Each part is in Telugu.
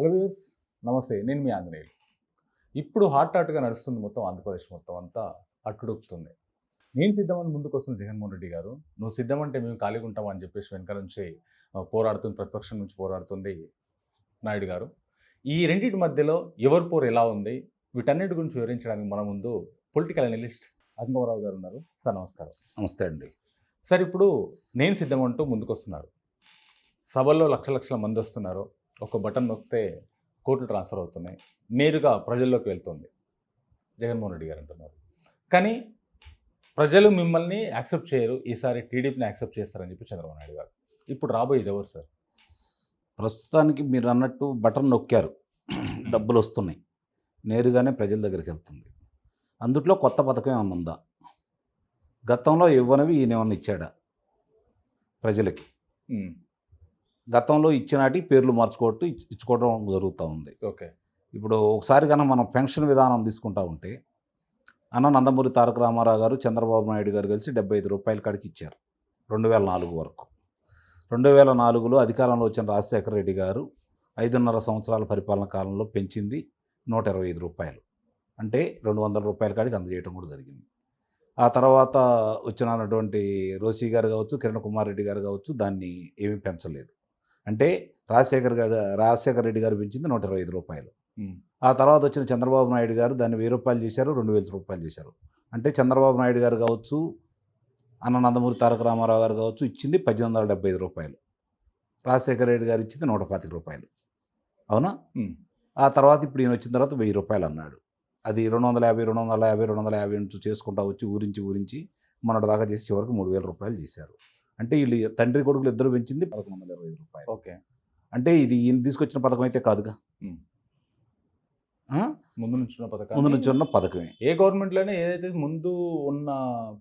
హలో వ్యూస్ నమస్తే నేను మీ ఆంజనేయులు. ఇప్పుడు హాట్ హాట్గా నడుస్తుంది మొత్తం ఆంధ్రప్రదేశ్ మొత్తం అంతా అట్టుడుకుతుంది. నేను సిద్ధమని ముందుకు వస్తున్న జగన్మోహన్ రెడ్డి గారు నువ్వు సిద్ధమంటే మేము ఖాళీగా ఉంటాం అని చెప్పేసి వెనక నుంచి పోరాడుతుంది ప్రతిపక్షం నుంచి పోరాడుతుంది నాయుడు గారు. ఈ రెండింటి మధ్యలో ఎవరి పోరు ఎలా ఉంది? వీటన్నిటి గురించి వివరించడానికి మన ముందు పొలిటికల్ అనలిస్ట్ అదంగవరావు గారు ఉన్నారు. సార్ నమస్కారం. నమస్తే అండి. సార్ ఇప్పుడు నేను సిద్ధమంటూ ముందుకు వస్తున్నారు. సభల్లో లక్ష లక్షల మంది వస్తున్నారు. ఒక బటన్ నొక్కితే కోట్లు ట్రాన్స్ఫర్ అవుతున్నాయి. నేరుగా ప్రజల్లోకి వెళ్తుంది. జగన్మోహన్ రెడ్డి గారు అంటున్నారు. కానీ ప్రజలు మిమ్మల్ని యాక్సెప్ట్ చేయరు. ఈసారి టీడీపీని యాక్సెప్ట్ చేస్తారని చెప్పి చంద్రబాబు నాయుడు గారు. ఇప్పుడు రాబోయేది ఎవరు సార్? ప్రస్తుతానికి మీరు అన్నట్టు బటన్ నొక్కారు. డబ్బులు వస్తున్నాయి. నేరుగానే ప్రజల దగ్గరికి వెళ్తుంది. అందుట్లో కొత్త పథకం ఏమన్నా ఉందా? గతంలో ఇవ్వనివి ఈయన ఏమన్నా ఇచ్చాడా? ప్రజలకి. గతంలో ఇచ్చినాటి పేర్లు మార్చుకోవటం ఇచ్- ఇచ్చుకోవడం జరుగుతూ ఉంది. ఓకే. ఇప్పుడు ఒకసారి కనుక మనం పెన్షన్ విధానం తీసుకుంటా ఉంటే అన్న నందమూరి తారక రామారావు గారు చంద్రబాబు నాయుడు గారు కలిసి డెబ్బై ఐదు రూపాయల కాడికి ఇచ్చారు రెండు వేల నాలుగు వరకు. రెండు వేల నాలుగులో అధికారంలో వచ్చిన రాజశేఖర రెడ్డి గారు ఐదున్నర సంవత్సరాల పరిపాలన కాలంలో పెంచింది నూట ఇరవై ఐదు రూపాయలు. అంటే రెండు వందల రూపాయల కాడికి అందజేయడం కూడా జరిగింది. ఆ తర్వాత వచ్చినటువంటి రోసి గారు కావచ్చు కిరణ్ కుమార్ రెడ్డి గారు కావచ్చు దాన్ని ఏమీ పెంచలేదు. అంటే రాజశేఖర్ గారు రాజశేఖర రెడ్డి గారు పెంచింది నూట ఇరవై ఐదు రూపాయలు ఆ తర్వాత వచ్చిన చంద్రబాబు నాయుడు గారు దాన్ని వెయ్యి రూపాయలు చేశారు రెండు వేల రూపాయలు చేశారు. అంటే చంద్రబాబు నాయుడు గారు కావచ్చు అన్న నందమూరి తారక రామారావు గారు కావచ్చు ఇచ్చింది పద్దెనిమిది వందల డెబ్బై ఐదు రూపాయలు. రాజశేఖర రెడ్డి గారు ఇచ్చింది నూట పాతిక రూపాయలు. అవునా? ఆ తర్వాత ఇప్పుడు ఈయన వచ్చిన తర్వాత వెయ్యి రూపాయలు అన్నాడు. అది రెండు వందల యాభై రెండు వందల యాభై రెండు వందల యాభై నుంచి చేసుకుంటా వచ్చి ఊరించి ఊరించి మొన్నటి దాకా చేసి చివరికి మూడు వేల రూపాయలు చేశారు. అంటే వీళ్ళు తండ్రి కొడుకులు ఇద్దరు పెంచింది పదకొండు వందల ఇరవై రూపాయలు. ఓకే. అంటే ఇది ఈయన తీసుకొచ్చిన పథకం అయితే కాదుగా? ముందు నుంచి ఉన్న పథకం. ముందు నుంచి ఉన్న పథకమే. ఏ గవర్నమెంట్లోనే ఏదైతే ముందు ఉన్న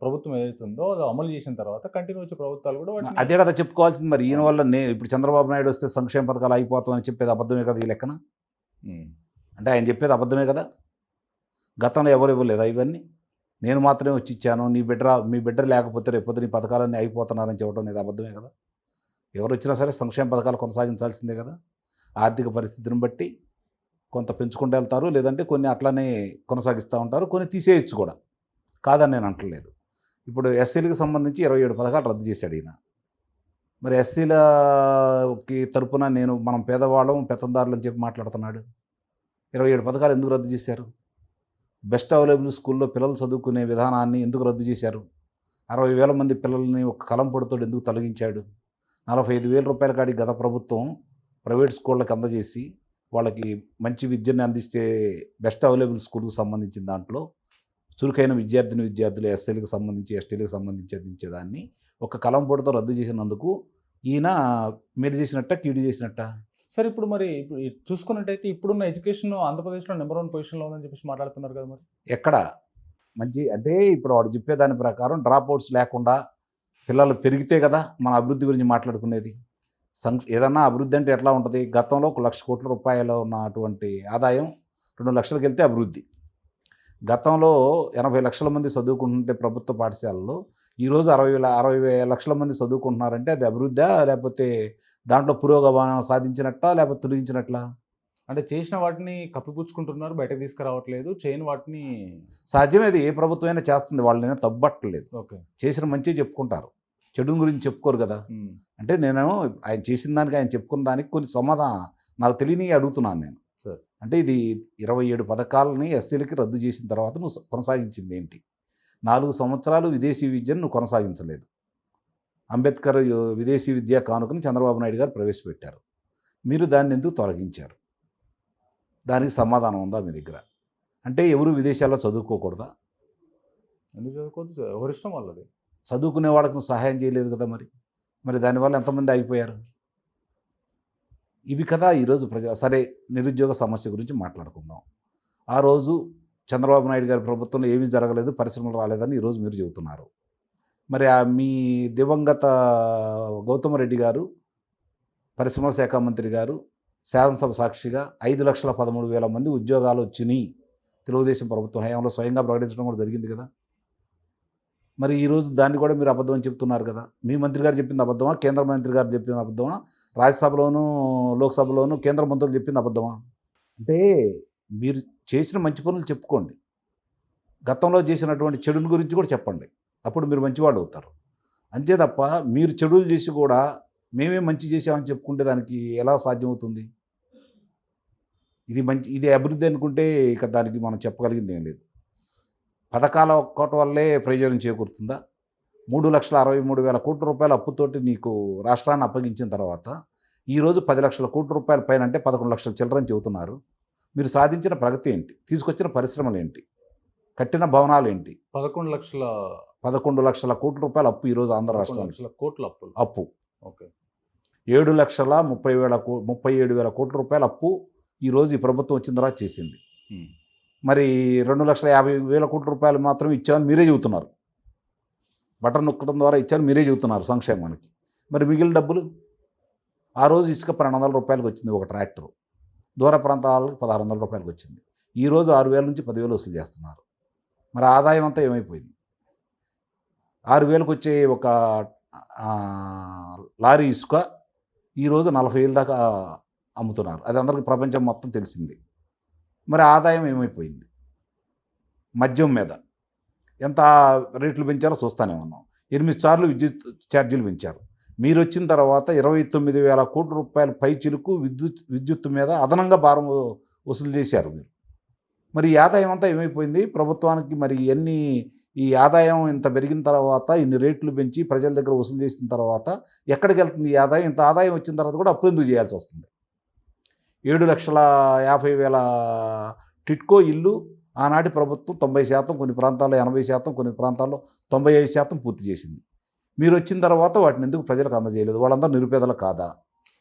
ప్రభుత్వం ఏదైతే ఉందో అది అమలు చేసిన తర్వాత కంటిన్యూ వచ్చే ప్రభుత్వాలు కూడా అదే కదా చెప్పుకోవాల్సింది మరి. ఈయన వల్ల నే ఇప్పుడు చంద్రబాబు నాయుడు వస్తే సంక్షేమ పథకాలు అయిపోతామని చెప్పేది అబద్ధమే కదా ఈ లెక్కన? అంటే ఆయన చెప్పేది అబద్ధమే కదా? గతంలో ఎవరు ఇవ్వలేదా ఇవన్నీ? నేను మాత్రమే వచ్చి ఇచ్చాను నీ బిడ్డ మీ బిడ్డ లేకపోతే రేపొద్దు నీ పథకాలన్నీ అయిపోతున్నారని చెప్పడం అనేది అబద్ధమే కదా? ఎవరు వచ్చినా సరే సంక్షేమ పథకాలు కొనసాగించాల్సిందే కదా? ఆర్థిక పరిస్థితిని బట్టి కొంత పెంచుకుంటూ వెళ్తారు లేదంటే కొన్ని అట్లానే కొనసాగిస్తూ ఉంటారు కొన్ని తీసేయచ్చు కూడా. కాదని నేను అంటలేదు. ఇప్పుడు ఎస్సీలకు సంబంధించి ఇరవై ఏడు పథకాలు రద్దు చేశాడు ఈయన. మరి ఎస్సీలకి తరపున నేను మనం పేదవాళ్ళం పెత్తందారులు అని చెప్పి మాట్లాడుతున్నాడు. ఇరవై ఏడు పథకాలు ఎందుకు రద్దు చేశారు? బెస్ట్ అవైలబుల్ స్కూల్లో పిల్లలు చదువుకునే విధానాన్ని ఎందుకు రద్దు చేశారు? అరవై వేల మంది పిల్లల్ని ఒక కలం పొడితోడు ఎందుకు తొలగించాడు? నలభై ఐదు వేల రూపాయల కాడి గత ప్రభుత్వం ప్రైవేట్ స్కూళ్ళకి అందజేసి వాళ్ళకి మంచి విద్యను అందిస్తే బెస్ట్ అవైలబుల్ స్కూల్కి సంబంధించిన దాంట్లో చురుకైన విద్యార్థిని విద్యార్థులు ఎస్ఎల్కి సంబంధించి ఎస్టీలకు సంబంధించి అందించేదాన్ని ఒక కలం పొడితో రద్దు చేసినందుకు ఈయన మీరు చేసినట్ట కీడు చేసినట్ట? సరే ఇప్పుడు మరి ఇప్పుడు చూసుకున్నట్టయితే ఇప్పుడున్న ఎడ్యుకేషన్ ఆంధ్రప్రదేశ్లో నెంబర్ వన్ పొజిషన్లో ఉందని చెప్పేసి మాట్లాడుతున్నారు కదా మరి. ఎక్కడ? మంచి అంటే ఇప్పుడు వాడు చెప్పేదాని ప్రకారం డ్రాప్ అవుట్స్ లేకుండా పిల్లలు పెరిగితే కదా మన అభివృద్ధి గురించి మాట్లాడుకునేది. సం ఏదన్నా అభివృద్ధి అంటే ఎట్లా ఉంటుంది? గతంలో ఒక లక్ష కోట్ల రూపాయలు ఉన్నటువంటి ఆదాయం రెండు లక్షలకు వెళ్తే అభివృద్ధి. గతంలో ఎనభై లక్షల మంది చదువుకుంటుంటే ప్రభుత్వ పాఠశాలలో ఈరోజు అరవై వేల అరవై లక్షల మంది చదువుకుంటున్నారంటే అది అభివృద్ధా? లేకపోతే దాంట్లో పురోగమనం సాధించినట్ట లేకపోతే తొలగించినట్లా? అంటే చేసిన వాటిని కప్పిపుచ్చుకుంటున్నారు బయటకు తీసుకురావట్లేదు చేయని వాటిని సాధ్యమే అది ఏ ప్రభుత్వమైనా చేస్తుంది వాళ్ళని తప్పట్లేదు ఓకే. చేసిన మంచి చెప్పుకుంటారు. చెడు గురించి చెప్పుకోరు కదా. అంటే నేను ఆయన చేసిన దానికి ఆయన చెప్పుకున్న దానికి కొన్ని సమాధానం నాకు తెలియని అడుగుతున్నాను నేను. అంటే ఇది ఇరవై ఏడు పథకాలని ఎస్సీలకి రద్దు చేసిన తర్వాత నువ్వు కొనసాగించింది ఏంటి? నాలుగు సంవత్సరాలు విదేశీ విద్యను నువ్వు కొనసాగించలేదు. అంబేద్కర్ విదేశీ విద్యా కానుకని చంద్రబాబు నాయుడు గారు ప్రవేశపెట్టారు. మీరు దాన్ని ఎందుకు తొలగించారు? దానికి సమాధానం ఉందా మీ దగ్గర? అంటే ఎవరు విదేశాల్లో చదువుకోకూడదా? ఎందుకు చదువుకోవద్దు? ఎవరిష్టం వాళ్ళది? చదువుకునే వాళ్ళకి సహాయం చేయలేదు కదా మరి? మరి దానివల్ల ఎంతమంది అయిపోయారు ఇవి కదా ఈరోజు ప్రజల సరే నిరుద్యోగ సమస్య గురించి మాట్లాడుకుందాం. ఆ రోజు చంద్రబాబు నాయుడు గారి ప్రభుత్వంలో ఏమీ జరగలేదు పరిశ్రమలు రాలేదని ఈరోజు మీరు చెబుతున్నారు. మరి ఆ మీ దివంగత గౌతమ్ రెడ్డి గారు పరిశ్రమల శాఖ మంత్రి గారు శాసనసభ సాక్షిగా ఐదు లక్షల పదమూడు వేల మంది ఉద్యోగాలు వచ్చినాయి. తెలుగుదేశం ప్రభుత్వం హయాంలో స్వయంగా ప్రకటించడం కూడా జరిగింది కదా. మరి ఈరోజు దాన్ని కూడా మీరు అబద్ధం అని చెప్తున్నారు కదా. మీ మంత్రి గారు చెప్పింది అబద్ధమా? కేంద్ర మంత్రి గారు చెప్పింది అబద్ధమా? రాజ్యసభలోను లోక్సభలోను కేంద్ర మంత్రులు చెప్పింది అబద్ధమా? అంటే మీరు చేసిన మంచి పనులు చెప్పుకోండి. గతంలో చేసినటువంటి చెడుని గురించి కూడా చెప్పండి. అప్పుడు మీరు మంచివాళ్ళు అవుతారు. అంతే తప్ప మీరు చెడులు చేసి కూడా మేమే మంచి చేసామని చెప్పుకుంటే దానికి ఎలా సాధ్యమవుతుంది? ఇది మంచి ఇది అభివృద్ధి అనుకుంటే ఇక దానికి మనం చెప్పగలిగింది ఏం లేదు. పథకాల ఒక్కటి వల్లే ప్రయోజనం చేకూరుతుందా? మూడు లక్షల అరవై మూడు వేల కోట్ల రూపాయల అప్పుతోటి నీకు రాష్ట్రాన్ని అప్పగించిన తర్వాత ఈరోజు పది లక్షల కోట్ల రూపాయల పైన అంటే పదకొండు లక్షల చిల్లరని చెబుతున్నారు. మీరు సాధించిన ప్రగతి ఏంటి? తీసుకొచ్చిన పరిశ్రమలు ఏంటి? కట్టిన భవనాలు ఏంటి? పదకొండు లక్షల పదకొండు లక్షల కోట్ల రూపాయల అప్పు ఈరోజు ఆంధ్ర రాష్ట్రానికి. లక్షల కోట్ల అప్పులు. అప్పు. ఓకే. ఏడు లక్షల ముప్పై వేల కో ముప్పై ఏడు వేల కోట్ల రూపాయల అప్పు ఈరోజు ఈ ప్రభుత్వం వచ్చిన తర్వాత చేసింది. మరి రెండు లక్షల యాభై వేల కోట్ల రూపాయలు మాత్రం ఇచ్చామని మీరే చెబుతున్నారు. బటన్ నొక్కడం ద్వారా ఇచ్చారని మీరే చెబుతున్నారు సంక్షేమానికి. మరి మిగిలిన డబ్బులు? ఆ రోజు ఇసుక పన్నెండు వందల రూపాయలకు వచ్చింది ఒక ట్రాక్టర్. దూర ప్రాంతాలకు పదహారు వందల రూపాయలకు వచ్చింది. ఈ రోజు ఆరు వేల నుంచి పదివేలు వసూలు చేస్తున్నారు. మరి ఆదాయం అంతా ఏమైపోయింది? ఆరు వేలకు వచ్చే ఒక లారీ ఇసుక ఈరోజు నలభై వేల దాకా అమ్ముతున్నారు. అది అందరికీ ప్రపంచం మొత్తం తెలిసింది. మరి ఆదాయం ఏమైపోయింది? మద్యం మీద ఎంత రేట్లు పెంచారో చూస్తానే ఉన్నాం. ఎనిమిది సార్లు విద్యుత్ ఛార్జీలు పెంచారు. మీరు వచ్చిన తర్వాత ఇరవై తొమ్మిది వేల కోట్ల రూపాయల పై చిలుకు విద్యుత్ విద్యుత్ మీద అదనంగా భారం వసూలు చేశారు మీరు. మరి ఈ ఆదాయం అంతా ఏమైపోయింది? ప్రభుత్వానికి మరి ఎన్ని ఈ ఆదాయం ఇంత పెరిగిన తర్వాత ఇన్ని రేట్లు పెంచి ప్రజల దగ్గర వసూలు చేసిన తర్వాత ఎక్కడికి వెళ్తుంది ఈ ఆదాయం? ఇంత ఆదాయం వచ్చిన తర్వాత కూడా అప్పు ఎందుకు చేయాల్సి వస్తుంది? ఏడు లక్షల యాభై వేల టిట్కో ఇల్లు ఆనాటి ప్రభుత్వం తొంభై శాతం కొన్ని ప్రాంతాల్లో ఎనభై శాతం కొన్ని ప్రాంతాల్లో తొంభై ఐదు శాతం పూర్తి చేసింది. మీరు వచ్చిన తర్వాత వాటిని ఎందుకు ప్రజలకు అందజేయలేదు? వాళ్ళందరూ నిరుపేదలు కాదా?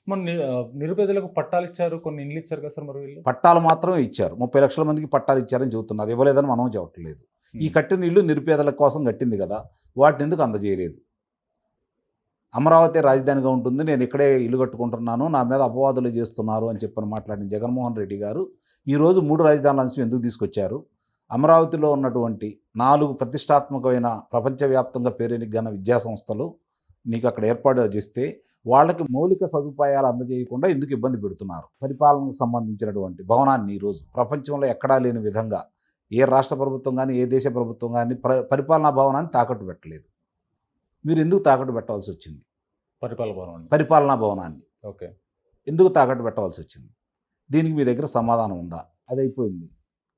మన ఆ, నిరుపేదలకు పట్టాలు ఇచ్చారు కొన్ని ఇండ్లు ఇచ్చారు కదా సార్ మరి వీళ్ళు? పట్టాలు మాత్రమే ఇచ్చారు. ముప్పై లక్షల మందికి పట్టాలు ఇచ్చారని చెబుతున్నారు. ఇవ్వలేదని మనం చెప్పట్లేదు. ఈ కట్టిన ఇల్లు నిరుపేదల కోసం కట్టింది కదా వాటిని ఎందుకు అందజేయలేదు? అమరావతి రాజధానిగా ఉంటుంది నేను ఇక్కడే ఇల్లు కట్టుకుంటున్నాను నా మీద అపవాదులు చేస్తున్నారు అని చెప్పని మాట్లాడిన జగన్మోహన్ రెడ్డి గారు ఈరోజు మూడు రాజధానుల అంశం ఎందుకు తీసుకొచ్చారు? అమరావతిలో ఉన్నటువంటి నాలుగు ప్రతిష్టాత్మకమైన ప్రపంచవ్యాప్తంగా పేరెనిగన్న విద్యా సంస్థలు నీకు అక్కడ ఏర్పాటు చేస్తే వాళ్ళకి మౌలిక సదుపాయాలు అందజేయకుండా ఎందుకు ఇబ్బంది పెడుతున్నారు? పరిపాలనకు సంబంధించినటువంటి భవనాన్ని ఈరోజు ప్రపంచంలో ఎక్కడా లేని విధంగా ఏ రాష్ట్ర ప్రభుత్వం కానీ ఏ దేశ ప్రభుత్వం కానీ ప్ర పరిపాలనా భవనాన్ని తాకట్టు పెట్టలేదు. మీరు ఎందుకు తాకట్టు పెట్టాల్సి వచ్చింది? పరిపాలన భవనం పరిపాలనా భవనాన్ని. ఓకే. ఎందుకు తాకట్టు పెట్టవలసి వచ్చింది? దీనికి మీ దగ్గర సమాధానం ఉందా? అది అయిపోయింది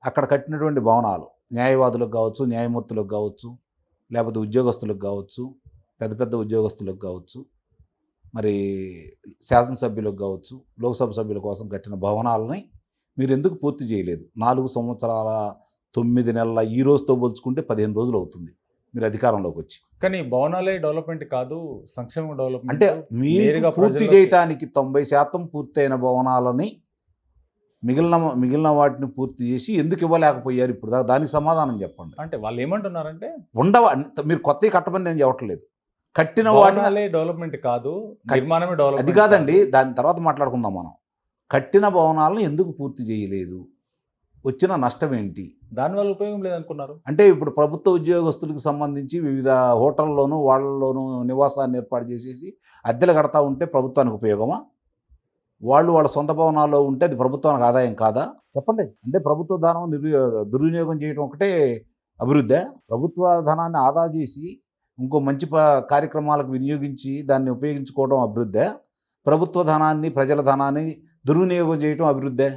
అక్కడ కట్టినటువంటి భవనాలు న్యాయవాదులకు కావచ్చు న్యాయమూర్తులకు కావచ్చు లేకపోతే ఉద్యోగస్తులకు కావచ్చు పెద్ద పెద్ద ఉద్యోగస్తులకు కావచ్చు మరి శాసనసభ్యులకు కావచ్చు లోక్సభ సభ్యుల కోసం కట్టిన భవనాలని మీరు ఎందుకు పూర్తి చేయలేదు? నాలుగు సంవత్సరాల తొమ్మిది నెలల ఈ రోజుతో పోల్చుకుంటే పదిహేను రోజులు అవుతుంది మీరు అధికారంలోకి వచ్చి. కానీ భవనాలే డెవలప్మెంట్ కాదు సంక్షేమ డెవలప్మెంట్ అంటే మీరు పూర్తి చేయటానికి తొంభై శాతం పూర్తయిన భవనాలని మిగిలిన మిగిలిన వాటిని పూర్తి చేసి ఎందుకు ఇవ్వలేకపోయారు ఇప్పుడు దాకా దానికి సమాధానం చెప్పండి. అంటే వాళ్ళు ఏమంటున్నారంటే ఉండవ? మీరు కొత్తవి కట్టమని నేను చెప్పట్లేదు. కట్టిన భవనాలే డెవలప్మెంట్ కాదు నిర్మాణమే డెవలప్మెంట్ అది కాదండి దాని తర్వాత మాట్లాడుకుందాం మనం. కట్టిన భవనాలను ఎందుకు పూర్తి చేయలేదు? వచ్చిన నష్టం ఏంటి దానివల్ల ఉపయోగం లేదనుకున్నారు. అంటే ఇప్పుడు ప్రభుత్వ ఉద్యోగస్తులకు సంబంధించి వివిధ హోటల్లోనూ వాళ్ళలోనూ నివాసాన్ని ఏర్పాటు చేసేసి అద్దెలు కడతా ఉంటే ప్రభుత్వానికి ఉపయోగమా? వాళ్ళు వాళ్ళ సొంత భవనాల్లో ఉంటే అది ప్రభుత్వానికి ఆదాయం కాదా? చెప్పండి. అంటే ప్రభుత్వ ధనం దుర్వినియోగం చేయడం ఒకటే అభివృద్ధి. ప్రభుత్వ ధనాన్ని ఆదా చేసి ఇంకో మంచి కార్యక్రమాలకు వినియోగించి దాన్ని ఉపయోగించుకోవడం అభివృద్ధి. ప్రభుత్వ ధనాన్ని ప్రజల ధనాన్ని దుర్వినియోగం చేయడం అభివృద్ధి.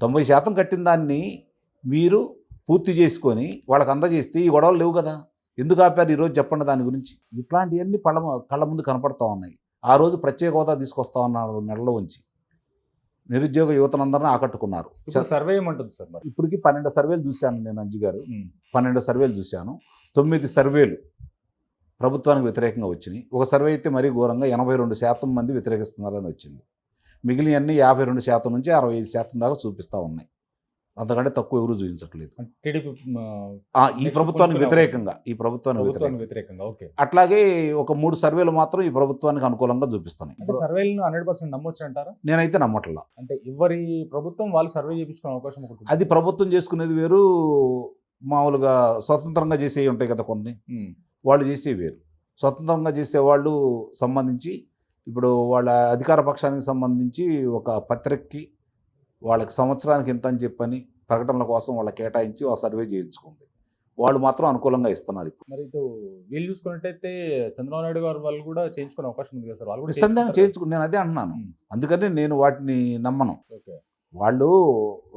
తొంభై శాతం కట్టిన దాన్ని మీరు పూర్తి చేసుకొని వాళ్ళకి అందజేస్తే ఈ గొడవలు లేవు కదా. ఎందుకు ఆపారు ఈరోజు చెప్పండి దాని గురించి. ఇట్లాంటివన్నీ పళ్ళ కళ్ళ ముందు కనపడతా ఉన్నాయి. ఆ రోజు ప్రత్యేక హోదా తీసుకొస్తా ఉన్నారు మెడలో ఉంచి. నిరుద్యోగ యువతనందరినీ ఆకట్టుకున్నారు. సర్వే ఏమంటుంది సార్ మరి? ఇప్పటికి పన్నెండు సర్వేలు చూశాను నేను అంజి గారు. పన్నెండు సర్వేలు చూశాను. తొమ్మిది సర్వేలు ప్రభుత్వానికి వ్యతిరేకంగా వచ్చినాయి. ఒక సర్వే అయితే మరీ ఘోరంగా ఎనభై రెండు శాతం మంది వ్యతిరేకిస్తున్నారని వచ్చింది. మిగిలిన అన్ని యాభై రెండు శాతం నుంచి అరవై ఐదు శాతం దాకా చూపిస్తూ ఉన్నాయి. అంతకంటే తక్కువ ఎవరు చూపించట్లేదు. టీడీపీ ఈ ప్రభుత్వానికి వ్యతిరేకంగా ఈ ప్రభుత్వానికి వ్యతిరేకంగా. ఓకే. అట్లాగే ఒక మూడు సర్వేలు మాత్రం ఈ ప్రభుత్వానికి అనుకూలంగా చూపిస్తున్నాయి. అంటే సర్వేలను హండ్రెడ్ పర్సెంట్ నమ్మొచ్చు అంటారా? నేనైతే నమ్మట్లా. అంటే ఎవరి ప్రభుత్వం వాళ్ళు సర్వే చేయించుకునే అవకాశం. అది ప్రభుత్వం చేసుకునేది వేరు మామూలుగా స్వతంత్రంగా చేసేవి ఉంటాయి కదా కొన్ని. వాళ్ళు చేసేవి వేరు. స్వతంత్రంగా చేసేవాళ్ళు సంబంధించి ఇప్పుడు వాళ్ళ అధికార పక్షానికి సంబంధించి ఒక పత్రికకి వాళ్ళకి సంవత్సరానికి ఇంత అని చెప్పని ప్రకటనల కోసం వాళ్ళ కేటాయించి ఆ సర్వే చేయించుకుంది. వాళ్ళు మాత్రం అనుకూలంగా ఇస్తున్నారు ఇప్పుడు. మరి ఇటు వీళ్ళు చూసుకున్నట్టయితే చంద్రబాబు నాయుడు గారు వాళ్ళు కూడా చేయించుకునే అవకాశం ఉంది కదా సార్? వాళ్ళు కూడా నిస్సందేహం. చేయించుకుని నేను అదే అంటున్నాను. అందుకని నేను వాటిని నమ్మను. ఓకే. వాళ్ళు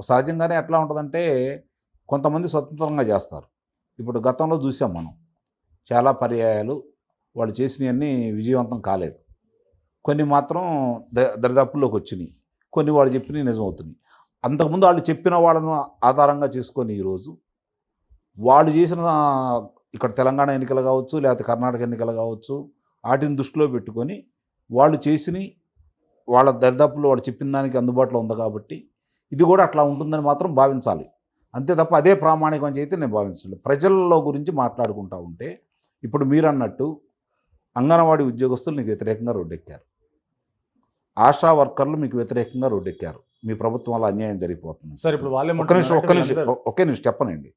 సహజంగానే ఎట్లా ఉంటుందంటే కొంతమంది స్వతంత్రంగా చేస్తారు. ఇప్పుడు గతంలో చూసాం మనం. చాలా పర్యాయాలు వాళ్ళు చేసినవన్నీ విజయవంతం కాలేదు. కొన్ని మాత్రం ద- దరిదాపుల్లోకి వచ్చినాయి. కొన్ని వాళ్ళు చెప్పినవి నిజమవుతున్నాయి. అంతకుముందు వాళ్ళు చెప్పిన వాళ్ళను ఆధారంగా చేసుకొని ఈరోజు వాళ్ళు చేసిన ఇక్కడ తెలంగాణ ఎన్నికలు కావచ్చు లేకపోతే కర్ణాటక ఎన్నికలు కావచ్చు వాటిని దృష్టిలో పెట్టుకొని వాళ్ళు చేసినవి వాళ్ళ దరిదాపుల్లో వాళ్ళు చెప్పిన దానికి అందుబాటులో ఉంది కాబట్టి ఇది కూడా అట్లా ఉంటుందని మాత్రం భావించాలి. అంతే తప్ప అదే ప్రామాణికం చేస్తే నేను భావించలేదు. ప్రజల్లో గురించి మాట్లాడుకుంటూ ఉంటే ఇప్పుడు మీరు అన్నట్టు అంగన్వాడీ ఉద్యోగస్తులు నీకు వ్యతిరేకంగా రోడ్డెక్కారు. ఆశా వర్కర్లు మీకు వ్యతిరేకంగా రోడ్డెక్కారు. మీ ప్రభుత్వం వల్ల అన్యాయం జరిగిపోతుంది. సార్ ఇప్పుడు వాళ్ళే ఒక్క నిమిషం ఒక్క నిమిషం ఒకే నిమిషం చెప్పనండి.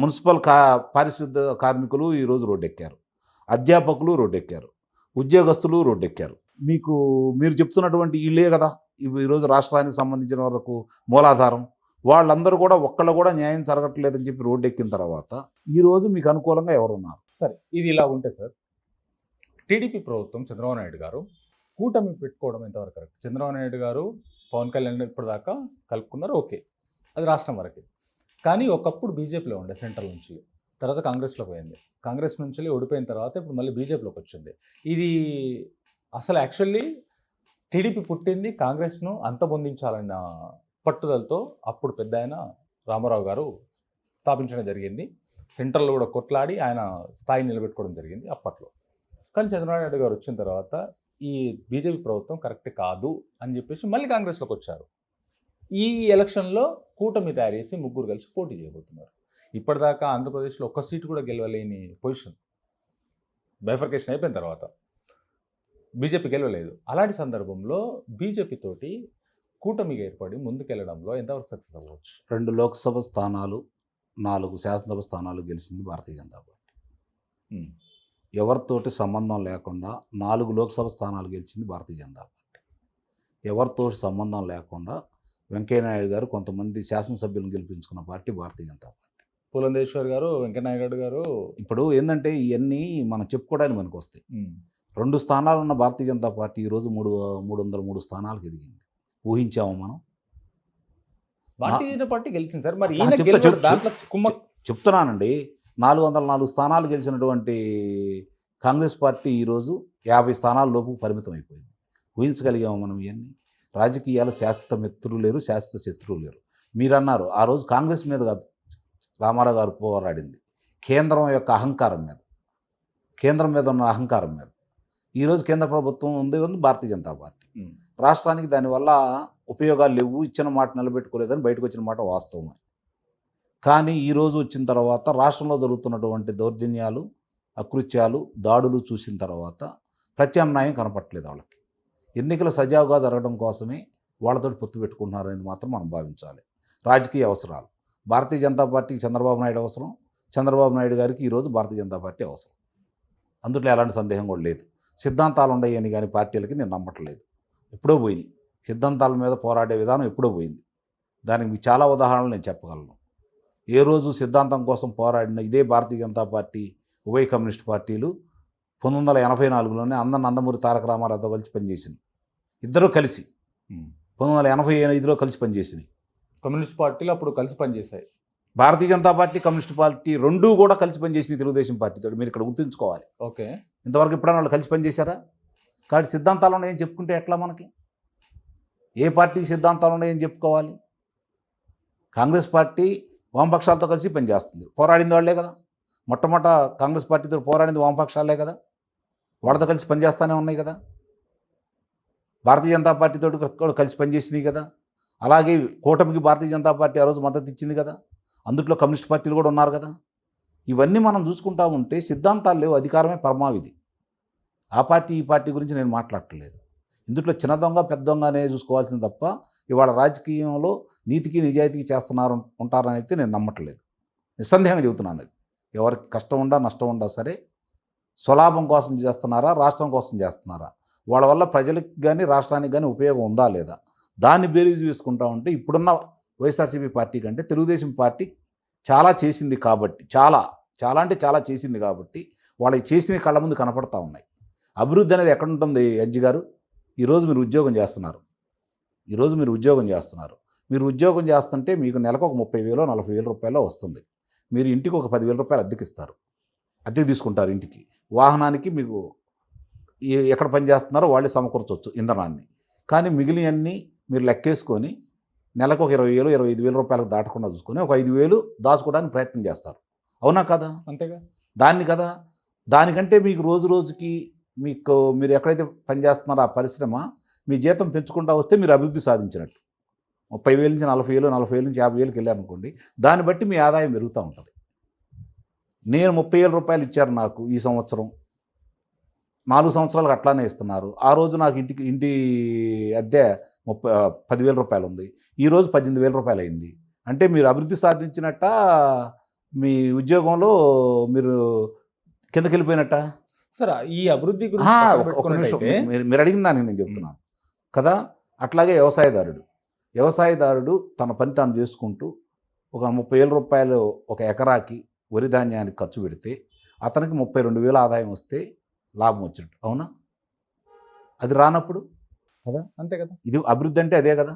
మున్సిపల్ కా పారిశుద్ధ కార్మికులు ఈరోజు రోడ్డెక్కారు. అధ్యాపకులు రోడ్డెక్కారు. ఉద్యోగస్తులు రోడ్డెక్కారు. మీకు మీరు చెప్తున్నటువంటి ఇల్లే కదా? ఇవి ఈరోజు రాష్ట్రానికి సంబంధించిన వరకు మూలాధారం. వాళ్ళందరూ కూడా ఒక్కళ్ళు కూడా న్యాయం జరగట్లేదని చెప్పి రోడ్డు ఎక్కిన తర్వాత ఈరోజు మీకు అనుకూలంగా ఎవరున్నారు? సరే ఇది ఇలా ఉంటే సార్ టీడీపీ ప్రభుత్వం చంద్రబాబు నాయుడు గారు కూటమి పెట్టుకోవడం ఎంతవరకు కరెక్ట్? చంద్రబాబు నాయుడు గారు పవన్ కళ్యాణ్ ఇప్పటిదాకా కలుపుకున్నారు ఓకే. అది రాష్ట్రం వరకే. కానీ ఒకప్పుడు బీజేపీలో ఉండే సెంట్రల్ నుంచి తర్వాత కాంగ్రెస్లోకి పోయింది. కాంగ్రెస్ నుంచి ఓడిపోయిన తర్వాత ఇప్పుడు మళ్ళీ బీజేపీలోకి వచ్చింది. ఇది అసలు యాక్చువల్లీ టీడీపీ పుట్టింది కాంగ్రెస్ను అంతమొందించాలన్న పట్టుదలతో అప్పుడు పెద్ద ఆయన రామారావు గారు స్థాపించడం జరిగింది. సెంట్రల్లో కూడా కొట్లాడి ఆయన స్థాయి నిలబెట్టుకోవడం జరిగింది అప్పట్లో. కానీ చంద్రబాబు నాయుడు గారు వచ్చిన తర్వాత ఈ బీజేపీ ప్రభుత్వం కరెక్ట్ కాదు అని చెప్పేసి మళ్ళీ కాంగ్రెస్లోకి వచ్చారు. ఈ ఎలక్షన్లో కూటమి తయారు చేసి ముగ్గురు కలిసి పోటీ చేయబోతున్నారు. ఇప్పటిదాకా ఆంధ్రప్రదేశ్లో ఒక్క సీటు కూడా గెలవలేని పొజిషన్. బైఫర్కేషన్ అయిపోయిన తర్వాత బీజేపీ గెలవలేదు. అలాంటి సందర్భంలో బీజేపీ తోటి కూటమిగా ఏర్పడి ముందుకెళ్ళడంలో ఎంతవరకు సక్సెస్ అవ్వచ్చు? రెండు లోక్సభ స్థానాలు నాలుగు శాసనసభ స్థానాలు గెలిచింది భారతీయ జనతా పార్టీ. ఎవరితోటి సంబంధం లేకుండా నాలుగు లోక్సభ స్థానాలు గెలిచింది భారతీయ జనతా పార్టీ. ఎవరితోటి సంబంధం లేకుండా వెంకయ్యనాయుడు గారు కొంతమంది శాసనసభ్యులను గెలిపించుకున్న పార్టీ భారతీయ జనతా పార్టీ. పులంధేశ్వర్ గారు వెంకయ్యనాయుడు గారు. ఇప్పుడు ఏంటంటే ఇవన్నీ మనం చెప్పుకోవడానికి మనకు వస్తాయి రెండు స్థానాలు ఉన్న భారతీయ జనతా పార్టీ ఈరోజు మూడు మూడు వందల మూడు స్థానాలకు ఎదిగింది. ఊహించాము మనం? భారతీయ జనతా పార్టీ గెలిచింది సార్. మరి చెప్తున్నానండి. నాలుగు వందల నాలుగు స్థానాలు గెలిచినటువంటి కాంగ్రెస్ పార్టీ ఈరోజు యాభై స్థానాల లోపు పరిమితం అయిపోయింది ఊహించగలిగాము మనం ఇవన్నీ రాజకీయాలు శాశ్వత మిత్రులు లేరు శాశ్వత శత్రువులు లేరు. మీరు అన్నారు ఆ రోజు కాంగ్రెస్ మీద కాదు రామారావు గారు పోరాడింది. కేంద్రం యొక్క అహంకారం మీద కేంద్రం మీద ఉన్న అహంకారం మీద. ఈరోజు కేంద్ర ప్రభుత్వం ఉంది ఉంది భారతీయ జనతా పార్టీ. రాష్ట్రానికి దానివల్ల ఉపయోగాలు లేవు ఇచ్చిన మాట నిలబెట్టుకోలేదని బయటకు వచ్చిన మాట వాస్తవమే. కానీ ఈరోజు వచ్చిన తర్వాత రాష్ట్రంలో జరుగుతున్నటువంటి దౌర్జన్యాలు అకృత్యాలు దాడులు చూసిన తర్వాత ప్రత్యామ్నాయం కనపట్లేదు వాళ్ళకి. ఎన్నికలు సజావుగా జరగడం కోసమే వాళ్ళతో పొత్తు పెట్టుకుంటున్నారనేది మాత్రం మనం భావించాలి. రాజకీయ అవసరాలు. భారతీయ జనతా పార్టీకి చంద్రబాబు నాయుడు అవసరం. చంద్రబాబు నాయుడు గారికి ఈరోజు భారతీయ జనతా పార్టీ అవసరం. అందులో ఎలాంటి సందేహం కూడా లేదు. సిద్ధాంతాలు ఉండయని కానీ పార్టీలకి నేను నమ్మట్లేదు. ఎప్పుడో పోయింది. సిద్ధాంతాల మీద పోరాడే విధానం ఎప్పుడో పోయింది. దానికి మీకు చాలా ఉదాహరణలు నేను చెప్పగలను. ఏ రోజు సిద్ధాంతం కోసం పోరాడిన ఇదే భారతీయ జనతా పార్టీ ఉభయ కమ్యూనిస్ట్ పార్టీలు పంతొమ్మిది వందల ఎనభై నాలుగులోనే అంద నందమూరి తారక రామారావుతో కలిసి పనిచేసింది ఇద్దరూ కలిసి. పంతొమ్మిది వందల ఎనభై ఐదులో కలిసి పనిచేసింది కమ్యూనిస్ట్ పార్టీలు అప్పుడు కలిసి పనిచేశాయి. Bharatiya Janata party communist party రెండూ కూడా కలిసి పనిచేసింది తెలుగుదేశం పార్టీతో మీరు ఇక్కడ గుర్తుంచుకోవాలి. ఓకే. ఇంతవరకు ఎప్పుడైనా వాళ్ళు కలిసి పనిచేశారా? కాబట్టి సిద్ధాంతాలు ఉన్నాయని చెప్పుకుంటే ఎట్లా మనకి? ఏ పార్టీ సిద్ధాంతాలు ఉన్నాయని చెప్పుకోవాలి? కాంగ్రెస్ పార్టీ వామపక్షాలతో కలిసి పనిచేస్తుంది. పోరాడింది వాళ్ళే కదా. మొట్టమొదట కాంగ్రెస్ పార్టీతో పోరాడింది వామపక్షాలే కదా. వాళ్ళతో కలిసి పనిచేస్తూనే ఉన్నాయి కదా. భారతీయ జనతా పార్టీతో కూడా కలిసి పనిచేసినాయి కదా. అలాగే కూటమికి భారతీయ జనతా పార్టీ ఆ రోజు మద్దతు ఇచ్చింది కదా. అందుట్లో కమ్యూనిస్ట్ పార్టీలు కూడా ఉన్నారు కదా. ఇవన్నీ మనం చూసుకుంటా ఉంటే సిద్ధాంతాలు లేవు. అధికారమే పరమావిధి ఆ పార్టీ ఈ పార్టీ గురించి నేను మాట్లాడట్లేదు. ఇందులో చిన్న దొంగ పెద్ద దొంగ అనేది చూసుకోవాల్సింది తప్ప ఇవాళ రాజకీయంలో నీతికి నిజాయితీకి చేస్తున్నారు ఉంటారని అయితే నేను నమ్మట్లేదు. నిస్సందేహంగా చెబుతున్నాను అది. ఎవరికి కష్టం ఉండా నష్టం ఉండా సరే స్వలాభం కోసం చేస్తున్నారా రాష్ట్రం కోసం చేస్తున్నారా? వాళ్ళ వల్ల ప్రజలకు కానీ రాష్ట్రానికి కానీ ఉపయోగం ఉందా లేదా? దాన్ని బేరీజ్ వేసుకుంటా ఉంటే ఇప్పుడున్న వైఎస్ఆర్సీపీ పార్టీ కంటే తెలుగుదేశం పార్టీ చాలా చేసింది కాబట్టి చాలా చాలా అంటే చాలా చేసింది కాబట్టి వాళ్ళకి చేసినవి కళ్ళ ముందు కనపడతా ఉన్నాయి. అభివృద్ధి అనేది ఎక్కడ ఉంటుంది అజ్జి గారు ఈరోజు మీరు ఉద్యోగం చేస్తున్నారు. ఈరోజు మీరు ఉద్యోగం చేస్తున్నారు. మీరు ఉద్యోగం చేస్తుంటే మీకు నెలకు ఒక ముప్పై వేలో నలభై వేల రూపాయలు వస్తుంది. మీరు ఇంటికి ఒక పదివేల రూపాయలు అద్దెకి ఇస్తారు అద్దెకి తీసుకుంటారు ఇంటికి. వాహనానికి మీకు ఏ- ఎక్కడ పని చేస్తున్నారో వాళ్ళే సమకూర్చవచ్చు ఇంధనాన్ని. కానీ మిగిలినవన్నీ మీరు లెక్కేసుకొని నెలకు ఒక ఇరవై వేలు ఇరవై ఐదు వేల రూపాయలకు దాటకుండా చూసుకొని ఒక ఐదు వేలు దాచుకోవడానికి ప్రయత్నం చేస్తారు. అవునా కదా? అంతేగా. దాన్ని కదా. దానికంటే మీకు రోజు రోజుకి మీకు మీరు ఎక్కడైతే పనిచేస్తున్నారో ఆ పరిశ్రమ మీ జీతం పెంచుకుంటా వస్తే మీరు అభివృద్ధి సాధించినట్టు. ముప్పై వేల నుంచి నలభై వేలు నలభై వేల నుంచి యాభై వేలకు వెళ్ళారనుకోండి దాన్ని బట్టి మీ ఆదాయం పెరుగుతూ ఉంటుంది. నేను ముప్పై వేల రూపాయలు ఇచ్చారు నాకు ఈ సంవత్సరం. నాలుగు సంవత్సరాలకు అట్లానే ఇస్తున్నారు. ఆ రోజు నాకు ఇంటికి ఇంటి అద్దె ముప్పై పదివేల రూపాయలు ఉంది. ఈ రోజు పద్దెనిమిది వేల రూపాయలు అయింది. అంటే మీరు అభివృద్ధి సాధించినట్ట మీ ఉద్యోగంలో మీరు కిందకి వెళ్ళిపోయినట్ట సార్ ఈ అభివృద్ధి మీరు అడిగిన దానికి నేను చెప్తున్నాను. కదా? అట్లాగే వ్యవసాయదారుడు. వ్యవసాయదారుడు తన పని తాను చేసుకుంటూ ఒక ముప్పై వేల రూపాయలు ఒక ఎకరాకి వరి ధాన్యానికి ఖర్చు పెడితే అతనికి ముప్పై రెండు వేల ఆదాయం వస్తే లాభం వచ్చినట్టు. అవునా? అది రానప్పుడు? అంతే కదా. ఇది అభివృద్ధి అంటే అదే కదా.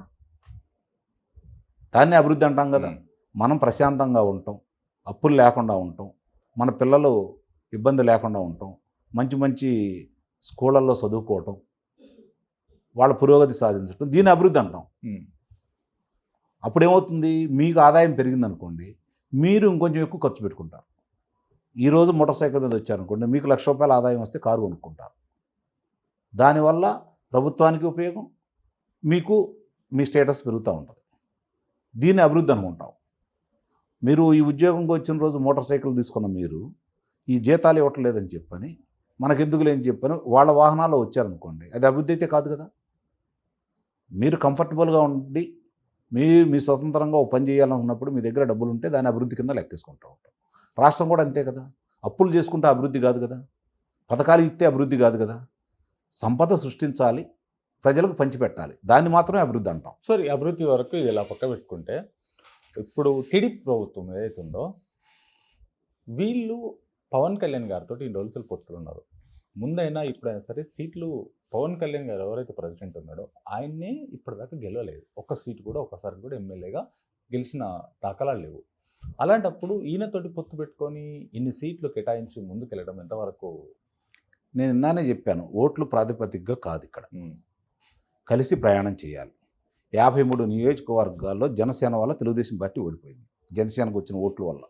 దాన్ని అభివృద్ధి అంటాం కదా. మనం ప్రశాంతంగా ఉంటాం అప్పులు లేకుండా ఉంటాం మన పిల్లలు ఇబ్బంది లేకుండా ఉంటాం మంచి మంచి స్కూళ్ళల్లో చదువుకోవటం వాళ్ళ పురోగతి సాధించటం దీన్ని అభివృద్ధి అంటాం. అప్పుడు ఏమవుతుంది మీకు ఆదాయం పెరిగిందనుకోండి మీరు ఇంకొంచెం ఎక్కువ ఖర్చు పెట్టుకుంటారు. ఈరోజు మోటార్ సైకిల్ మీద వచ్చారనుకోండి మీకు లక్ష రూపాయల ఆదాయం వస్తే కారు కొనుక్కుంటారు. దానివల్ల ప్రభుత్వానికి ఉపయోగం మీకు మీ స్టేటస్ పెరుగుతూ ఉంటుంది. దీన్ని అభివృద్ధి అనుకుంటాం. మీరు ఈ ఉద్యోగంకి వచ్చిన రోజు మోటార్ సైకిల్ తీసుకున్న మీరు ఈ జీతాలు ఇవ్వట్లేదని చెప్పని మనకెందుకు లేని చెప్పని వాళ్ళ వాహనాల్లో వచ్చారనుకోండి అది అభివృద్ధి అయితే కాదు కదా. మీరు కంఫర్టబుల్గా ఉండి మీ మీ స్వతంత్రంగా ఒక పని చేయాలనుకున్నప్పుడు మీ దగ్గర డబ్బులు ఉంటే దాని అభివృద్ధి కింద లెక్కేసుకుంటూ ఉంటాం. రాష్ట్రం కూడా అంతే కదా. అప్పులు చేసుకుంటే అభివృద్ధి కాదు కదా. పథకాలు ఇస్తే అభివృద్ధి కాదు కదా. సంపద సృష్టించాలి ప్రజలకు పంచిపెట్టాలి. దాన్ని మాత్రమే అభివృద్ధి అంటాం. సరే అభివృద్ధి వరకు ఇది ఇలా పక్క పెట్టుకుంటే ఇప్పుడు టీడీపీ ప్రభుత్వం ఏదైతుందో ఉందో వీళ్ళు పవన్ కళ్యాణ్ గారితో ఈ రోజులు పొత్తులు ఉన్నారు ముందైనా ఇప్పుడైనా సరే సీట్లు పవన్ కళ్యాణ్ గారు ఎవరైతే ప్రెసిడెంట్ ఉన్నాడో ఆయన్నే ఇప్పటిదాకా గెలవలేదు. ఒక్క సీటు కూడా ఒక్కసారి కూడా ఎమ్మెల్యేగా గెలిచిన దాఖలాలు లేవు. అలాంటప్పుడు ఈయనతోటి పొత్తు పెట్టుకొని ఇన్ని సీట్లు కేటాయించి ముందుకెళ్ళడం ఎంతవరకు? నేను ఇందానే చెప్పాను ఓట్లు ప్రాతిపదికగా కాదు ఇక్కడ. కలిసి ప్రయాణం చేయాలి. యాభై మూడు నియోజకవర్గాల్లో జనసేన వల్ల తెలుగుదేశం పార్టీ ఓడిపోయింది. జనసేనకు వచ్చిన ఓట్ల వల్ల.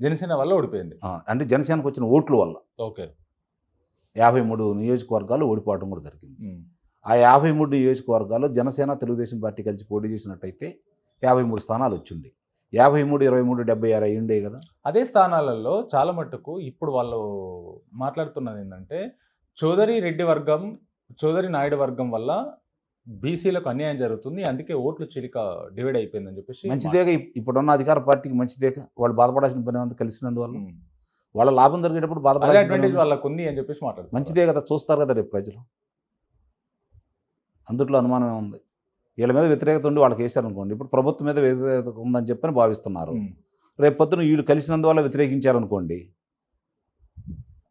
జనసేన వల్ల ఓడిపోయింది. అంటే జనసేనకు వచ్చిన ఓట్ల వల్ల. ఓకే. యాభై మూడు నియోజకవర్గాలు ఓడిపోవడం కూడా జరిగింది. ఆ యాభై మూడు నియోజకవర్గాల్లో జనసేన తెలుగుదేశం పార్టీ కలిసి పోటీ చేసినట్టయితే యాభై మూడు స్థానాలు వచ్చింది యాభై మూడు ఇరవై మూడు డెబ్బై ఆరు అయి ఉండే కదా? అదే స్థానాలలో చాలా మట్టుకు ఇప్పుడు వాళ్ళు మాట్లాడుతున్నది ఏంటంటే చౌదరి రెడ్డి వర్గం చౌదరి నాయుడు వర్గం వల్ల బీసీలకు అన్యాయం జరుగుతుంది. అందుకే ఓట్లు చిలిక డివైడ్ అయిపోయిందని చెప్పేసి మంచిదేగా ఇప్- ఇప్పుడున్న అధికార పార్టీకి మంచిదేగా వాళ్ళు బాధపడాల్సిన పని కలిసినందువల్ల. వాళ్ళ లాభం జరిగేటప్పుడు పని అడ్వాంటేజ్. వాళ్ళకు ఉంది అని చెప్పేసి మాట్లాడుతున్నారు. మంచిదే కదా చూస్తారు కదా రేపు ప్రజలు. అందుట్లో అనుమానం ఉంది. వీళ్ళ మీద వ్యతిరేకత ఉండి వాళ్ళకి వేశారనుకోండి ఇప్పుడు ప్రభుత్వం మీద వ్యతిరేకత ఉందని చెప్పని భావిస్తున్నారు. రేపు పొద్దున వీళ్ళు కలిసినందువల్ల వ్యతిరేకించారనుకోండి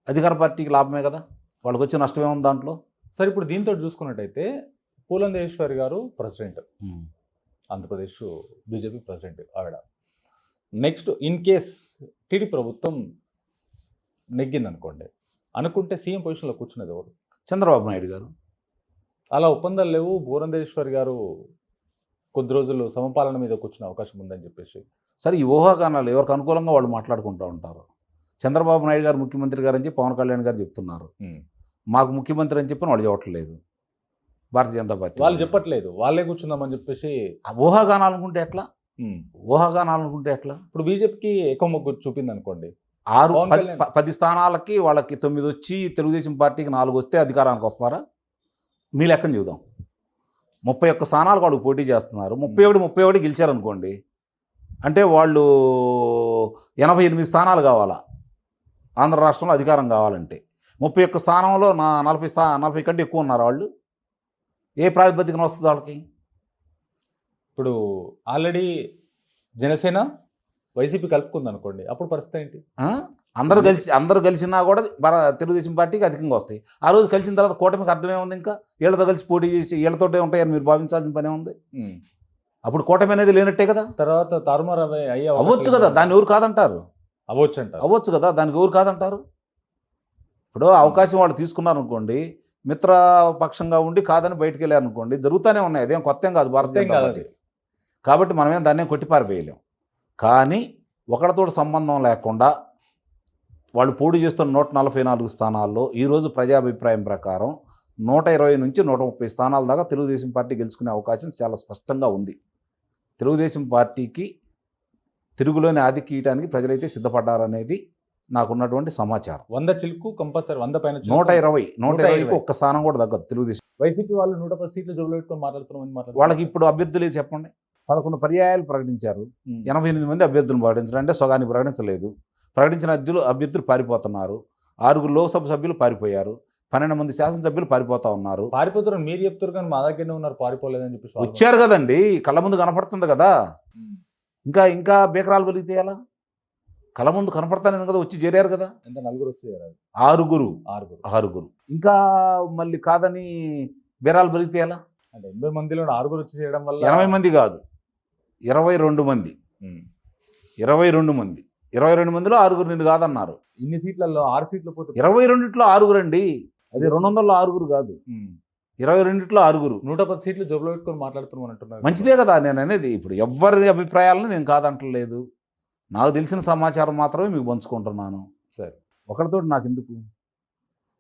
అధికార పార్టీకి లాభమే కదా? వాళ్ళకి వచ్చే నష్టమే ఉంది దాంట్లో? సరే ఇప్పుడు దీంతో చూసుకున్నట్టయితే పూలందేశ్వరి గారు ప్రెసిడెంట్. ఆంధ్రప్రదేశ్ బీజేపీ ప్రెసిడెంట్ ఆవిడ. నెక్స్ట్ ఇన్ కేస్ టీడీ ప్రభుత్వం నెగ్గింది అనుకోండి అనుకుంటే సీఎం పొజిషన్లో కూర్చున్నది ఎవరు? చంద్రబాబు నాయుడు గారు. అలా ఒప్పందాలు లేవు. భువనేశ్వర్ గారు కొద్ది రోజులు సమపాలన మీద కూర్చునే అవకాశం ఉందని చెప్పేసి. సరే ఈ ఊహాగానాలు ఎవరికి అనుకూలంగా వాళ్ళు మాట్లాడుకుంటూ ఉంటారు. చంద్రబాబు నాయుడు గారు ముఖ్యమంత్రి గారు అని చెప్పి పవన్ కళ్యాణ్ గారు చెప్తున్నారు. మాకు ముఖ్యమంత్రి అని చెప్పి వాళ్ళు చెప్పట్లేదు. భారతీయ జనతా పార్టీ వాళ్ళు చెప్పట్లేదు. వాళ్ళే కూర్చుందామని చెప్పేసి. ఊహాగానాలు అనుకుంటే ఎట్లా. ఊహాగానాలు అనుకుంటే ఎట్లా? ఇప్పుడు బీజేపీకి ఎక్కువ మొగ్గు చూపింది అనుకోండి ఆరు పది స్థానాలకి వాళ్ళకి తొమ్మిది వచ్చి తెలుగుదేశం పార్టీకి నాలుగు వస్తే అధికారానికి వస్తారా? మీ లెక్కన చూద్దాం. ముప్పై ఒక్క స్థానాలకు వాళ్ళు పోటీ చేస్తున్నారు. ముప్పై ఒకటి ముప్పై ఒకటి గెలిచారనుకోండి అంటే వాళ్ళు ఎనభై ఎనిమిది స్థానాలు కావాలా? ఆంధ్ర రాష్ట్రంలో అధికారం కావాలంటే. ముప్పై ఒక్క స్థానంలో నా నలభై స్థా నలభై కంటే ఎక్కువ ఉన్నారు వాళ్ళు? ఏ ప్రాతిపదికన వస్తుంది వాళ్ళకి? ఇప్పుడు ఆల్రెడీ జనసేన వైసీపీ కలుపుకుంది అనుకోండి అప్పుడు పరిస్థితి ఏంటి? ఆ? అందరూ కలిసి అందరూ కలిసినా కూడా తెలుగుదేశం పార్టీకి అధికంగా వస్తాయి. ఆ రోజు కలిసిన తర్వాత కూటమికి అర్థమే ఉంది ఇంకా? వీళ్ళతో కలిసి పోటీ చేసి వీళ్ళతోటే ఉంటాయని మీరు భావించాల్సిన పనే ఉంది. అప్పుడు కూటమి అనేది లేనట్టే కదా? తర్వాత తారుమారు అయ్యే అవ్వచ్చు కదా దాన్ని ఎవరు కాదంటారు? అవ్వచ్చు అంటారు. అవ్వచ్చు కదా దానికి ఎవరు కాదంటారు? ఇప్పుడు అవకాశం వాళ్ళు తీసుకున్నారు అనుకోండి మిత్ర పక్షంగా ఉండి కాదని బయటికి వెళ్ళారు అనుకోండి జరుగుతూనే ఉన్నాయి. అదేం కొత్త కాదు భారతీయ కాబట్టి మనమేం దాన్ని కొట్టిపారిపోయలేం కానీ ఒకరితో సంబంధం లేకుండా వాళ్ళు పోటీ చేస్తున్న నూట నలభై నాలుగు స్థానాల్లో ఈరోజు ప్రజాభిప్రాయం ప్రకారం నూట ఇరవై నుంచి నూట ముప్పై స్థానాల దాకా తెలుగుదేశం పార్టీ గెలుచుకునే అవకాశం చాలా స్పష్టంగా ఉంది. తెలుగుదేశం పార్టీకి తిరుగులోని ఆధిక్యటానికి ప్రజలైతే సిద్ధపడ్డారనేది నాకున్నటువంటి సమాచారం. వంద చిలుకు కంపల్సరీ వంద పైన. నూట ఇరవై నూట ఇరవైకి ఇరవై. ఒక్క స్థానం కూడా తగ్గదు తెలుగుదేశం. వైసీపీ వాళ్ళు నూట పది సీట్లు జోబులు పెట్టుకొని మాట్లాడుతున్నామని మాట్లాడుతున్నారు. వాళ్ళకి ఇప్పుడు అభ్యర్థులు చెప్పండి? పదకొండు పర్యాయాలు ప్రకటించారు. ఎనభై ఎనిమిది మంది అభ్యర్థులను ప్రకటించడం అంటే సగాన్ని ప్రకటించలేదు. ప్రకటించిన అభ్యర్థులు అభ్యర్థులు పారిపోతున్నారు. ఆరుగురు లోక్సభ సభ్యులు పారిపోయారు. పన్నెండు మంది శాసనసభ్యులు పారిపోతా ఉన్నారు. పారిపోతారు మీరు చెప్తారు కానీ మా దగ్గరనే ఉన్నారు పారిపోలేదని చెప్పేసి వాళ్ళు వచ్చారు కదండి. కళ్ళ ముందు కనపడుతుంది కదా. ఇంకా ఇంకా బేకరాలు బలిగితే ఎలా? కళ్ళ ముందు కనపడతానే కదా వచ్చి చేరారు కదా. ఎంత? నలుగురు వచ్చారు ఆరుగురు. ఆరుగురు. ఆరుగురు. ఇంకా మళ్ళీ కాదని బేరాలు బలిగితే ఎలా? అంటే ఎనభై మందిలో ఆరుగురు వచ్చి చేయడం వల్ల ఎనభై మంది కాదు. ఇరవై రెండు మంది. ఇరవై రెండు మంది. ఇరవై రెండు మందిలో ఆరుగురు నిన్ను కాదన్నారు. ఇన్ని సీట్లలో ఆరు సీట్లు పోతే ఇరవై రెండిట్లో ఆరుగురు అండి. అది రెండు వందల ఆరుగురు కాదు. ఇరవై రెండిట్లో ఆరుగురు. నూట పది సీట్లు జోబులో పెట్టుకొని మాట్లాడుతున్నాం అంటున్నారు మంచిదే కదా నేను అనేది. ఇప్పుడు ఎవరి అభిప్రాయాలను నేను కాదంటలేదు. నాకు తెలిసిన సమాచారం మాత్రమే మీకు పంచుకుంటున్నాను. సరే. ఒకరితో నాకు ఎందుకు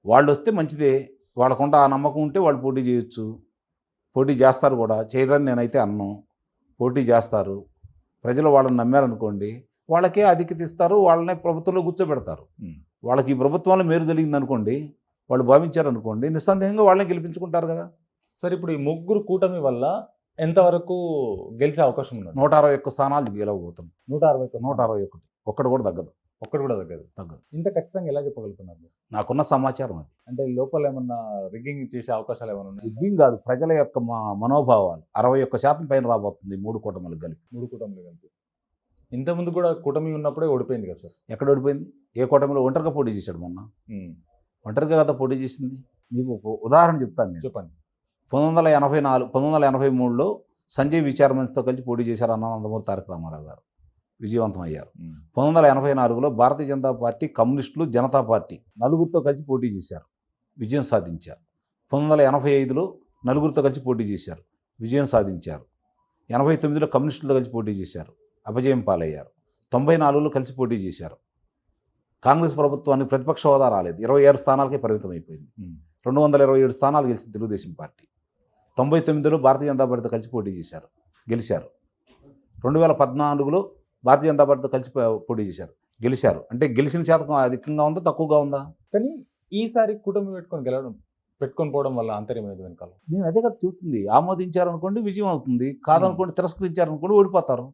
వాళ్ళు వస్తే మంచిదే. వాళ్ళకుంటే ఆ నమ్మకం ఉంటే వాళ్ళు పోటీ చేయొచ్చు. పోటీ చేస్తారు కూడా. చేయరని నేనైతే అన్నాను పోటీ చేస్తారు. ప్రజలు వాళ్ళని నమ్మారనుకోండి వాళ్ళకే అధిక్యత ఇస్తారు వాళ్ళనే ప్రభుత్వంలో కూర్చోబెడతారు. వాళ్ళకి ఈ ప్రభుత్వంలో మేలు జరిగింది అనుకోండి వాళ్ళు భావించారనుకోండి నిస్సందేహంగా వాళ్ళని గెలిపించుకుంటారు కదా. సరే ఇప్పుడు ఈ ముగ్గురు కూటమి వల్ల ఎంతవరకు గెలిచే అవకాశం ఉన్నది నూట అరవై ఒక్క స్థానాలు గెలవబోతుంది నూట అరవై నూట అరవై ఒకటి. ఒక్కటి కూడా తగ్గదు. ఒక్కటి కూడా తగ్గదు. తగ్గదు. ఇంత ఖచ్చితంగా ఎలా చెప్పగలుగుతున్నారు? నాకున్న సమాచారం అది. అంటే లోపల ఏమన్నా రిగ్గింగ్ చేసే అవకాశాలు ఏమైనా ఉన్నాయి? యుద్ధం కాదు ప్రజల యొక్క మా మనోభావాలు. అరవై ఒక్క శాతం పైన రాబోతుంది మూడు కూటమిలకు కలిపి. మూడు కూటమిలు కలిపి. ఇంతకుముందు కూడా కూటమి ఉన్నప్పుడే ఓడిపోయింది కదా సార్? ఎక్కడ ఓడిపోయింది? ఏ కూటమిలో? ఒంటరిగా పోటీ చేశాడు మొన్న. ఒంటరిగా కదా పోటీ చేసింది? మీకు ఒక ఉదాహరణ చెప్తాను నేను. చెప్పండి. పంతొమ్మిది వందల ఎనభై నాలుగు పంతొమ్మిది వందల ఎనభై మూడులో సంజయ్ విచారమంచితో కలిసి పోటీ చేశారు అన్నానందమూరి తారక రామారావు గారు. విజయవంతం అయ్యారు. పంతొమ్మిది వందల ఎనభై నాలుగులో భారతీయ జనతా పార్టీ కమ్యూనిస్టులు జనతా పార్టీ నలుగురితో కలిసి పోటీ చేశారు. విజయం సాధించారు. పంతొమ్మిది వందల ఎనభై ఐదులో నలుగురితో కలిసి పోటీ చేశారు. విజయం సాధించారు. ఎనభై తొమ్మిదిలో కమ్యూనిస్టులతో కలిసి పోటీ చేశారు. అపజయం పాలయ్యారు. తొంభై నాలుగులో కలిసి పోటీ చేశారు. కాంగ్రెస్ ప్రభుత్వానికి ప్రతిపక్ష హోదా రాలేదు. ఇరవై ఆరు స్థానాలకే పరిమితం అయిపోయింది. రెండు వందల ఇరవై ఏడు స్థానాలు గెలిచింది తెలుగుదేశం పార్టీ. తొంభై తొమ్మిదిలో భారతీయ జనతా పార్టీతో కలిసి పోటీ చేశారు. గెలిచారు. రెండు వేల పద్నాలుగులో భారతీయ జనతా పార్టీతో కలిసి పోటీ చేశారు. గెలిచారు. అంటే గెలిచిన శాతం అధికంగా ఉందా తక్కువగా ఉందా? కానీ ఈసారి కూటమి పెట్టుకొని గెలవడం పెట్టుకొని పోవడం వల్ల అంతర్యం ఏది వెనకాల? నేను అదే కదా చూస్తుంది ఆమోదించారనుకోండి విజయం అవుతుంది. కాదనుకోండి తిరస్కరించారనుకోండి ఓడిపోతారు.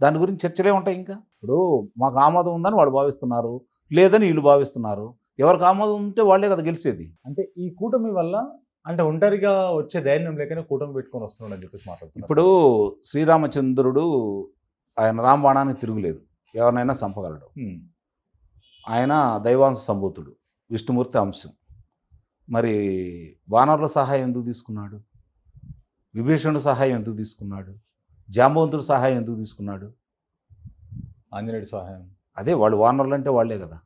దాని గురించి చర్చలే ఉంటాయి ఇంకా? ఇప్పుడు మాకు ఆమోదం ఉందని వాళ్ళు భావిస్తున్నారు. లేదని వీళ్ళు భావిస్తున్నారు. ఎవరికి ఆమోదం ఉంటే వాళ్ళే కదా గెలిచేది. అంటే ఈ కూటమి వల్ల అంటే ఒంటరిగా వచ్చే ధైర్యం లేకనే కూటమి పెట్టుకొని వస్తున్నాడు అని చెప్పేసి మాట్లాడుతున్నారు. ఇప్పుడు శ్రీరామచంద్రుడు ఆయన రామబాణానికి తిరుగులేదు. ఎవరినైనా చంపగలడు. ఆయన దైవాంశ సంభూతుడు విష్ణుమూర్తి అంశం. మరి వానరుల సహాయం ఎందుకు తీసుకున్నాడు? విభీషణుడు సహాయం ఎందుకు తీసుకున్నాడు? జాంబవంతుడు సహాయం ఎందుకు తీసుకున్నాడు? ఆంజనేయుడి సహాయం. అదే వాళ్ళు వానరులు అంటే వాళ్ళే కదా.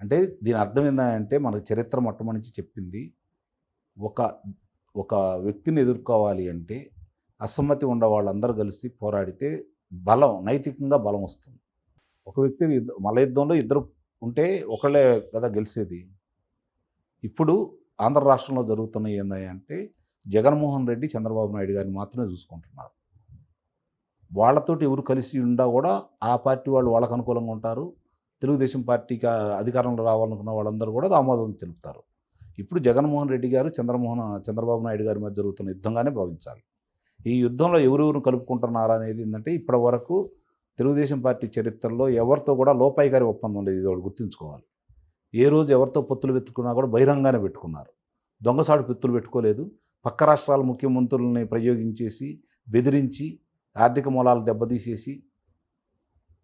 అంటే దీని అర్థం ఏంటంటే మనకు చరిత్ర మొట్టమొదటి చెప్పింది ఒక ఒక వ్యక్తిని ఎదుర్కోవాలి అంటే అసమ్మతి ఉన్న వాళ్ళందరూ కలిసి పోరాడితే బలం నైతికంగా బలం వస్తుంది. ఒక వ్యక్తి మల యుద్ధంలో ఇద్దరు ఉంటే ఒకళ్ళే కదా గెలిచేది ఇప్పుడు ఆంధ్ర రాష్ట్రంలో జరుగుతున్న ఏందంటే జగన్మోహన్ రెడ్డి చంద్రబాబు నాయుడు గారిని మాత్రమే చూసుకుంటున్నారు. వాళ్ళతోటి ఎవరు కలిసి ఉండా కూడా ఆ పార్టీ వాళ్ళు వాళ్ళకు అనుకూలంగా ఉంటారు. తెలుగుదేశం పార్టీకి అధికారంలో రావాలనుకున్న వాళ్ళందరూ కూడా ఆమోదం తెలుపుతారు. ఇప్పుడు జగన్మోహన్ రెడ్డి గారు చంద్రమోహన్ చంద్రబాబు నాయుడు గారి మధ్య జరుగుతున్న యుద్ధంగానే భావించాలి. ఈ యుద్ధంలో ఎవరెవరు కలుపుకుంటున్నారు అనేది ఏంటంటే ఇప్పటి వరకు తెలుగుదేశం పార్టీ చరిత్రలో ఎవరితో కూడా లోపాయికారి ఒప్పందం లేదు ఇది ఒకటి గుర్తుంచుకోవాలి. ఏ రోజు ఎవరితో పొత్తులు పెట్టుకున్నా కూడా బహిరంగానే పెట్టుకున్నారు. దొంగసాడు పొత్తులు పెట్టుకోలేదు. పక్క రాష్ట్రాల ముఖ్యమంత్రులని ప్రయోగించేసి బెదిరించి ఆర్థిక మూలాలు దెబ్బతీసేసి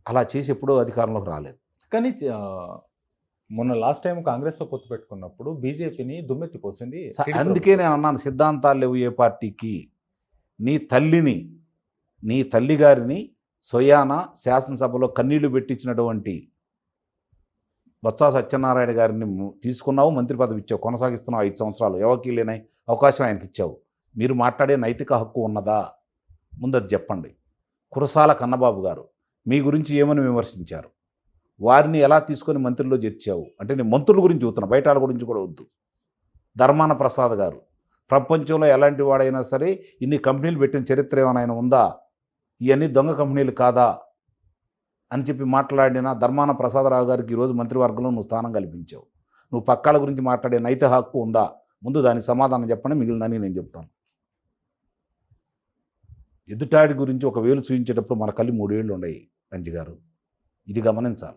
అలా చేసి ఎప్పుడూ అధికారంలోకి రాలేదు. కానీ మొన్న లాస్ట్ టైం కాంగ్రెస్తో పొత్తు పెట్టుకున్నప్పుడు బీజేపీని దుమ్మెత్తిపోసింది అందుకే నేను అన్నాను సిద్ధాంతాలు లేవు ఏ పార్టీకి. నీ తల్లిని నీ తల్లిగారిని సొయానా శాసనసభలో కన్నీళ్ళు పెట్టించినటువంటి బొత్స సత్యనారాయణ గారిని తీసుకున్నావు మంత్రి పదవి ఇచ్చావు కొనసాగిస్తున్నావు ఐదు సంవత్సరాలు. ఎవరికి లేని అవకాశం ఆయనకి ఇచ్చావు. మీరు మాట్లాడే నైతిక హక్కు ఉన్నదా? ముందది చెప్పండి. కురసాల కన్నబాబు గారు మీ గురించి ఏమని విమర్శించారు? వారిని ఎలా తీసుకొని మంత్రిలో చేర్చావు? అంటే నేను మంత్రుల గురించి చూస్తున్నా బయట గురించి కూడా వద్దు. ధర్మాన ప్రసాద్ గారు ప్రపంచంలో ఎలాంటి వాడైనా సరే ఇన్ని కంపెనీలు పెట్టిన చరిత్ర ఏమైనా ఉందా? ఇవన్నీ దొంగ కంపెనీలు కాదా? అని చెప్పి మాట్లాడిన ధర్మాన ప్రసాదరావు గారికి ఈరోజు మంత్రివర్గంలో నువ్వు స్థానం కల్పించావు. నువ్వు పక్కాల గురించి మాట్లాడే నైత హక్కు ఉందా? ముందు దానికి సమాధానం చెప్పండి మిగిలిందని నేను చెప్తాను. ఎదుటాడి గురించి ఒక వేలు చూపించేటప్పుడు మన కళ్ళు మూడేళ్ళు ఉన్నాయి రంజి గారు. ఇది గమనించాలి.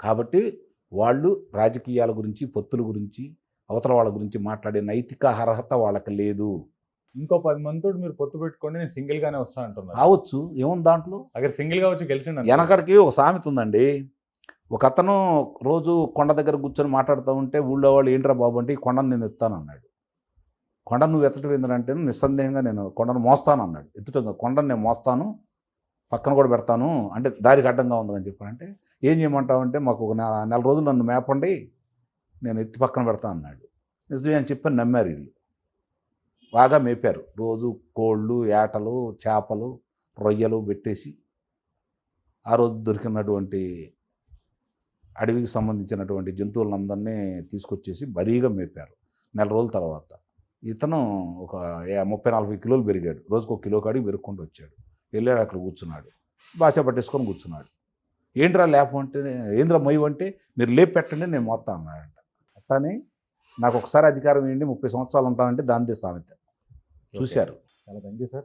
కాబట్టి వాళ్ళు రాజకీయాల గురించి పొత్తుల గురించి అవతల వాళ్ళ గురించి మాట్లాడే నైతిక అర్హత వాళ్ళకి లేదు. ఇంకో పది మందితో మీరు పొత్తు పెట్టుకోండి నేను సింగిల్ గానే వస్తా రావచ్చు ఏముంది దాంట్లో? అక్కడ సింగిల్గా వచ్చి గెలిచిండు వెనకడికి ఒక సామెత ఉందండి. ఒక అతను రోజు కొండ దగ్గర కూర్చొని మాట్లాడుతూ ఉంటే ఊళ్ళో వాళ్ళు ఏంట్రా బాబు అంటే ఈ కొండను నేను ఎత్తాను అన్నాడు కొండ నువ్వు ఎత్తటం ఏంటంటే నిస్సందేహంగా నేను కొండను మోస్తాను అన్నాడు ఎత్తుటం కొండను నేను మోస్తాను పక్కన కూడా పెడతాను అంటే దారికి అడ్డంగా ఉందని చెప్పానంటే ఏం చేయమంటావు అంటే మాకు ఒక నెల రోజులు నన్ను మేపండి నేను ఎత్తి పక్కన పెడతా అన్నాడు. నిజమే అని చెప్పి నమ్మారు వీళ్ళు. బాగా మేపారు. రోజు కోళ్ళు ఏటలు చేపలు రొయ్యలు పెట్టేసి ఆ రోజు దొరికినటువంటి అడవికి సంబంధించినటువంటి జంతువులందరినీ తీసుకొచ్చేసి బరీగా మేపారు. నెల రోజుల తర్వాత ఇతను ఒక ముప్పై నలభై కిలోలు పెరిగాడు. రోజుకు ఒక కిలో కాడికి పెరుక్కుంటూ వచ్చాడు. వెళ్ళాడు అక్కడ కూర్చున్నాడు. బాస పట్టేసుకొని కూర్చున్నాడు. ఏంట్రా లేపం అంటే ఏంద్రా మొయ్యి అంటే మీరు లేపు పెట్టండి నేను మొత్తం అన్నాడు. అట్లానే నాకు ఒకసారి అధికారం ఏంటి ముప్పై సంవత్సరాలు ఉంటానంటే దాందే సామెత. చూశారు. చాలా థ్యాంక్ యూ సార్.